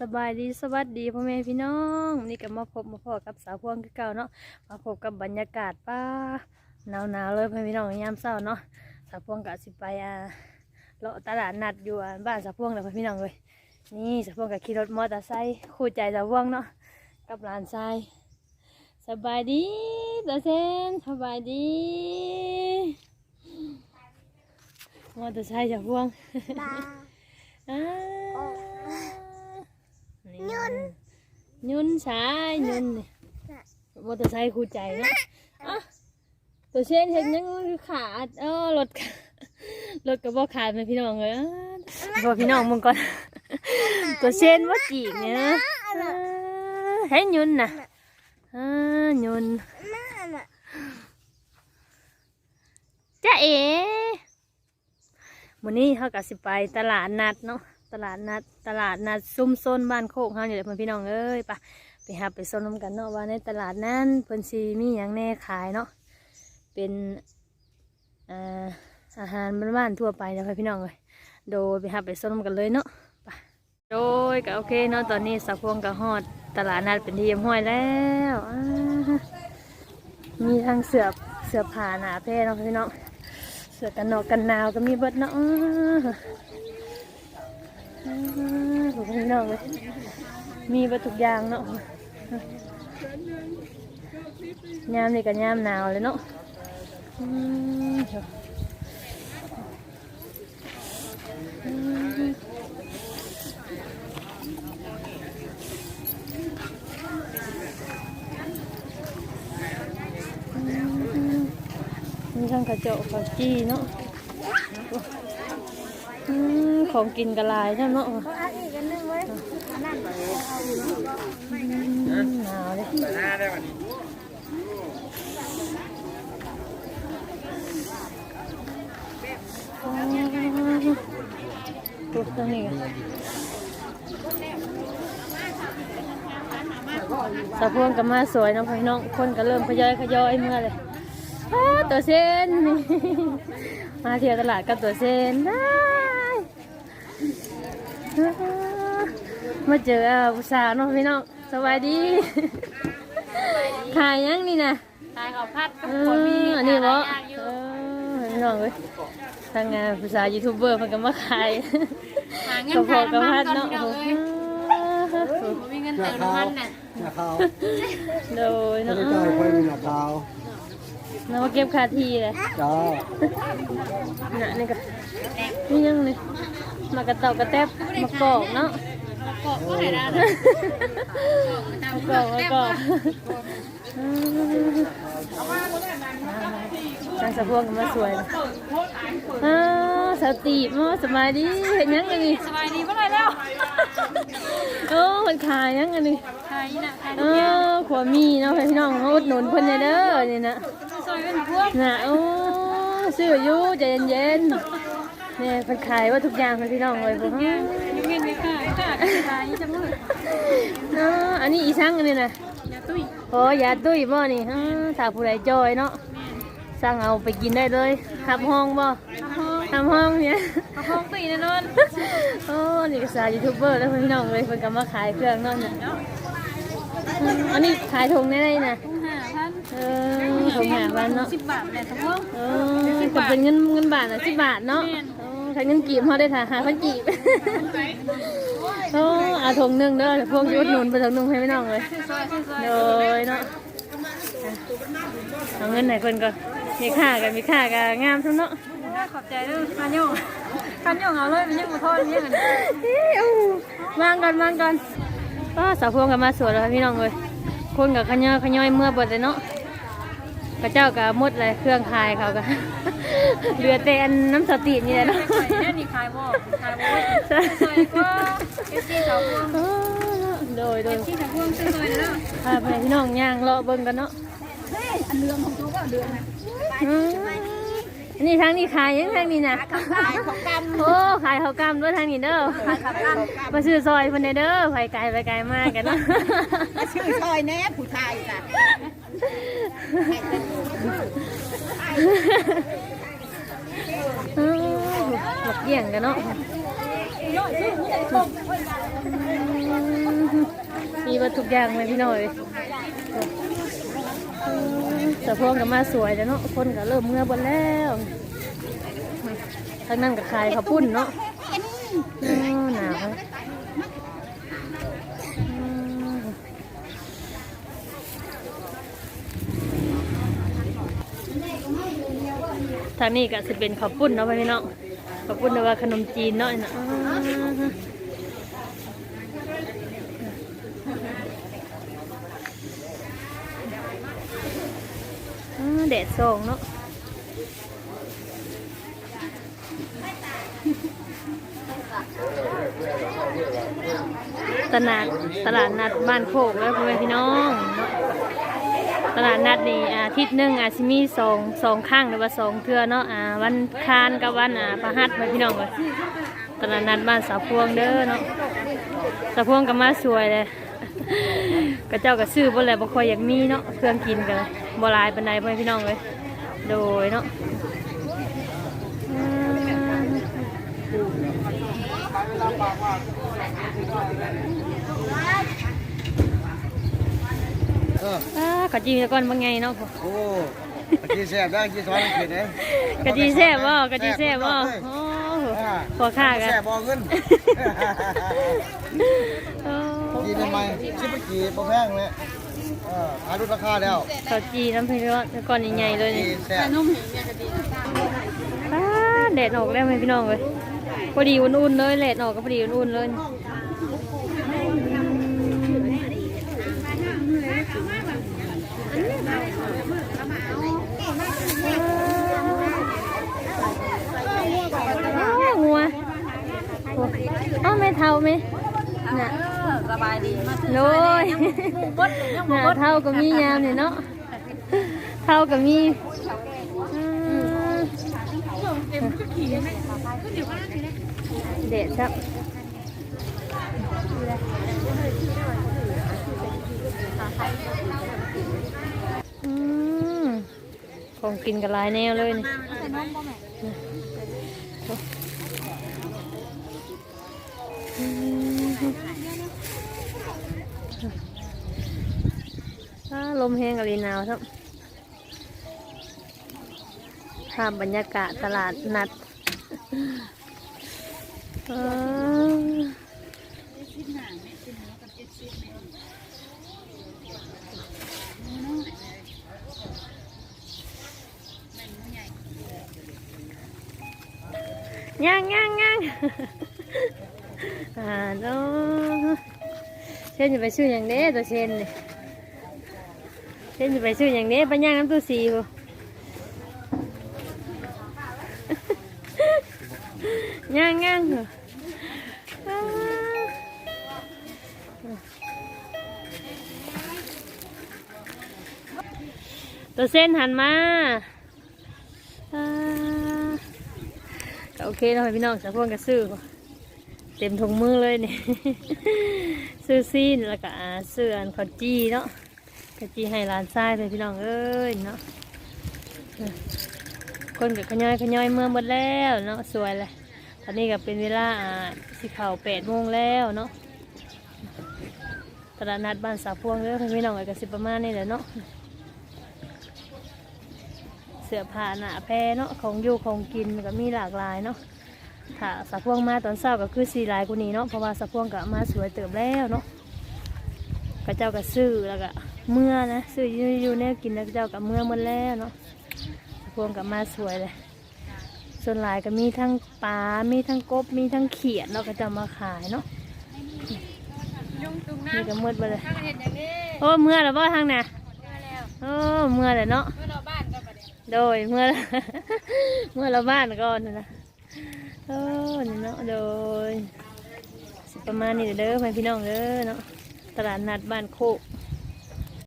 สบายดีสวัสดีพ่อแม่พี่น้องวันนี่ก็มาพบมาพอกับสาวพวงคือเก่าเนาะมาพบกับบรรยากาศป้าหนาวหนาวๆเลยพ่อแม่พี่น้องยามเช้าเนาะสาวพวงก็สิไปอ่าเลาะตลาดนัดอยู่อ่าบ้านสาวพวงเลยพ่อแม่พี่น้องเลยนี่สาวพวงก็ขี่รถมอเตอร์ไซค์คู่ใจสาวพวงเนาะกับหลานชายสบายดีตาเซนสบายดีมอเตอร์ไซค์สาวพวงตาอ่า ยุนยุนสายยุนนี่มอเตอร์ไซค์คู่ใจเนาะอะตัวเช่นเห็นยังขาดเออรถรถกระบอกขาดไหมพี่น้องเลยอ่าบอกพี่น้องมึงก่อน ตัวเช่นว่าจีบเนี่ยนะอ่าเห็นยุนน่ะอ่ายุนน่าน่ะจ้าเอ๋วันนี้เขากับสิไปตลาดนัดเนาะ ตลาดนัดตลาดนัดซุ่มโซนบ้านโคกเขาอยู่เลยพี่น้องเอ้ยปะไปหาไปซนนำกันเนาะว่าในตลาดนั้นเพิ่นซีมีอย่างแน่ขายเนาะเป็นอาหารบ้านๆทั่วไปนะพี่น้องเลยโดยไปหาไปซนนำกันเลยเนาะไปโดยก็โอเคเนาะตอนนี้สาวพวงกับฮอดตลาดนัดเป็นที่เยี่ยมห้อยแล้วมีทั้งเสือเสือผ้าหนาแพ่เนาะพี่น้องเสือกันหนอกกันหนาวก็มีเบิดเนาะ ถูกพี่น้องเลยมีบิดทุกอย่างเนาะยามนี่ก็ยามหนาวเลยเนาะอืมอืมมีทั้งกระจกกับจี้เนาะ ของกินกระลายเนาะเนาะเขาเอาอีกอันหนึงไว้นั่นอืมหนาวเลยปุ๊บตรงนี้สะพวงกับมาสวยน้องพี่น้องคนก็เริ่มพยอยขยอยเมื่อเลยตัวเส้น มาเที่ยวตลาดกับตัวเส้นได้ มาเจออะผู้สาวเน้องพี่น้องสวัสดีขายยังนี่นะขายข้าวผัดกับเอขวดมีออันนี้บ่ขายหลายอย่างอยู่เออพี่น้องเว้ยทางงานภาษายูทูบเบอร์เพิ่นก็มาขายหาเงินกระเพาะขายกระน้ำมัพันดก่อนเนาะพี่น้องเอ้ยบ่มีเงินเติมน้ำมันน่ะนาข้าวโดยไม่เนาะได้จ่ายค่อยมีนาข้าวเรามาเก็บค่าที่เลยจ้าน่ะนี่ก็นี่ยังนี่ มากระเตอกระแตบมากอกเนาะกอกก็ได้นะมากอกมากอกอืมนางสะพวงก็มาสวยเลยอ้าวสาวตีบมาสบายดีเห็นยังไงนี่สบายดีบ่ได้แล้วโอ้มันขายยังไงนี่ขายน่ะขายเออขวามีเนาะพี่น้องมาอุดหนุนเพิ่นเด้อนี่นะซอยเป็นพวกน่ะโอ้ซื้ออยู่ใจเย็นๆ เนี่ยเพิ่นขายว่าทุกอย่างเลยพี่น้องเลยบ่ฮะอยู่เงินไม่ขายค่ะขายจังเลยเนาะอันนี้อีช่างอันนี้น่ะอย่าตุ้ยโอ้ยาตุ้ยบ่นี่ฮะถ้าผู้ใดจอยเนาะสั่งเอาไปกินได้เลยทับห้องบ่ทำห้องทำห้องเนี่ยทำห้องตุ้ยแน่นอนโอ้นี่ก็สายยูทูบเบอร์แล้วพี่น้องเลยเพิ่นก็มาขายเครื่องเนาะเนี่ยเนาะอืมอันนี้ขายถุงได้เลยน่ะทุ่งห้าพันเออถุงหาพันเนาะสิบบาทแหละทั้งห้องเออก็เป็นเงินเงินบาทอะสิบบาทเนาะ แม่นเออใช้เงินกีบเขาได้ค่ะหาพันกีบโอ้เอาถุงหนึ่งเด้อพวกยุดหนุนไปถุงหนึ่งให้ไม่น้องเลยซอยซอยโดยเนาะเอาเงินไหนคนก็มีค่ากันมีค่ากันงามทั้งเนาะขอบใจด้วยคันโยงคันโยงเอาเลยมันยังมาทอดมันยังกันอิ๊ววางก่อนวางก่อนก็สาวพวงกันมาสวยแล้วค่ะพี่น้องเลยคนกับขย่อยขย่อยเมื่อเบิดเลยเนาะ กระเจ้ากับมดเลยเครื่องคายเขาก็ เหลือแต่อันน้ำสตินี่แหละเนาะขายเนี่ยนี่ขายบ่ขายบ่ซอยก็เอฟซีสาวพวงโดยโดยที่สาวพวงซื้อซอยแล้วพาไปพี่น้องย่างเลาะเบิ่งกันเนาะอืม อันนี้ทางนี้ขายยังทางนี้นะขายของกันโอ้ขายข้าวกล้ำด้วยทางนี้เด้อขายของกันมาซื้อซอยเพิ่นได้เด้อไปไกลไปไกลมากกันเนาะชื่อซอยแน่ผู้ชายจ้ะอืมหมดเกี่ยงกันเนาะมีวัตถุกอย่างไหมพี่น้อย แต่พวงก็มาสวยแล้วเนาะคนก็เริ่มเมื่อบนแล้วทางนั้นก็ขายข้าวปุ้นเนาะหนาวทางนี้ก็จะเป็นข้าวปุ้นเนาะพี่น้องข้าวปุ้นหรือว่าขนมจีนเนาะนะอ๋อ อ่าแดดส่องเนาะตลาดตลาดนัดบ้านโคกแล้วพ่อแม่พี่น้องเนาะตลาดนัดนี่อาทิตย์หนึ่งอาจจะมีสองสองข้างหรือว่าสองเทื่อเนาะอ่าวันคานกับวันอ่าพฤหัสพ่อแม่พี่น้องเลยตลาดนัดบ้านสาวพวงเด้อเนาะสาวพวงก็มาสวยเลย กระเจ้าก็ซื้อบ่แลบ่ค่อยอยากมีเนาะเครื่องกินกันเลยบ่หลายปานใดพ่อแม่พี่น้องเลยโดยเนาะอืมอ่ากะจีตะก้อนบ่ไงเนาะโอ้กะทิแซ่บได้กะทิซอยมันเผ็ดนะกะจีแซ่บบ่กะจีแซ่บบ่โอ้พอค่ากันแซ่บบ่เงิน โอ้กินทำไมชิบกี่บ่แพงเลยเออขายลดราคาแล้วข้าวจีน้ำพริกตะก้อนใหญ่ๆเลยกะนี่ทิแซ่บอ่าแดดออกแล้วไหมพี่น้องเลยพอดีอุ่นๆเลยแดดออกก็พอดีอุ่นๆเลยอ้าวงัวอ้าวไม่เท่าไหมน่ะส บายดีมาโน้ยน่ะเท่าก็มียามนี่เนาะเท่าก็มีอืมเด็ดครับอืมของกินกันหลายแนวเลยนี่อื มแห้งกับลีนาวครับภาพบรรยากาศตลาดนัดย่างย่างย่างอ่าเนาะเช่นจะไปซื้ออย่างนี้ตัวเช่นนี่ เช่นจะไปซื้ออย่างนี้ไปย่างน้ำตัวสีบ่ย่างย่างเหรอตัวเส้นหันมาก็โอเคเนาะพี่น้องสะพวงก็ซื้อเต็มถุงมือเลยเนี่ยซื้อซีนแล้วก็อ่าซื้ออันขอจีเนาะ ขอจีให้ร้านทรายเลยพี่น้องเอ้ยเนาะคนกับขย้อยขย้อยเมื่อหมดแล้วเนาะสวยเลยตอนนี้ก็เป็นเวลาสิเข่าแปดโมงแล้วเนาะตลาดนัดบ้านสาวพวงเด้อพี่น้องเอก็สิประมาณนี้แหละเนาะเสื้อผ้าหนาแพรเนาะของอยู่ของกินก็มีหลากหลายเนาะถ้าสาพวงมาตอนเช้าก็คือสีลายกว่านี้เนาะเพราะว่าสาพวงก็มาสวยเติบแล้วเนาะก็เจ้าก็ซื้อแล้วก็ เมื่อนะซื้ออยู่อยู่แนวกินแล้วก็เจ้าก็เมื่อหมดแล้วเนาะพวงกับมาสวยเลย ส่วนหลายก็มีทั้งปลา มีทั้งกบ มีทั้งเขียดเราก็จะมาขายเนาะยุ่งตุงน้นี่ก็มืดไปเลยำถ้าเห็นอย่างนี้โอ้เมื่อแล้วบ่ทางน่ะมาแล้วโอ้เมื่อแล้วเนาะเมื่อเราบ้านก็ประเดี๋ยวโดยเมื่อเมื่อเราบ้านก่อนนะโอ้นี่เนาะโดยสิประมาณนี้เด้อพี่น้องเด้อเนาะตลาดนัดบ้านโคก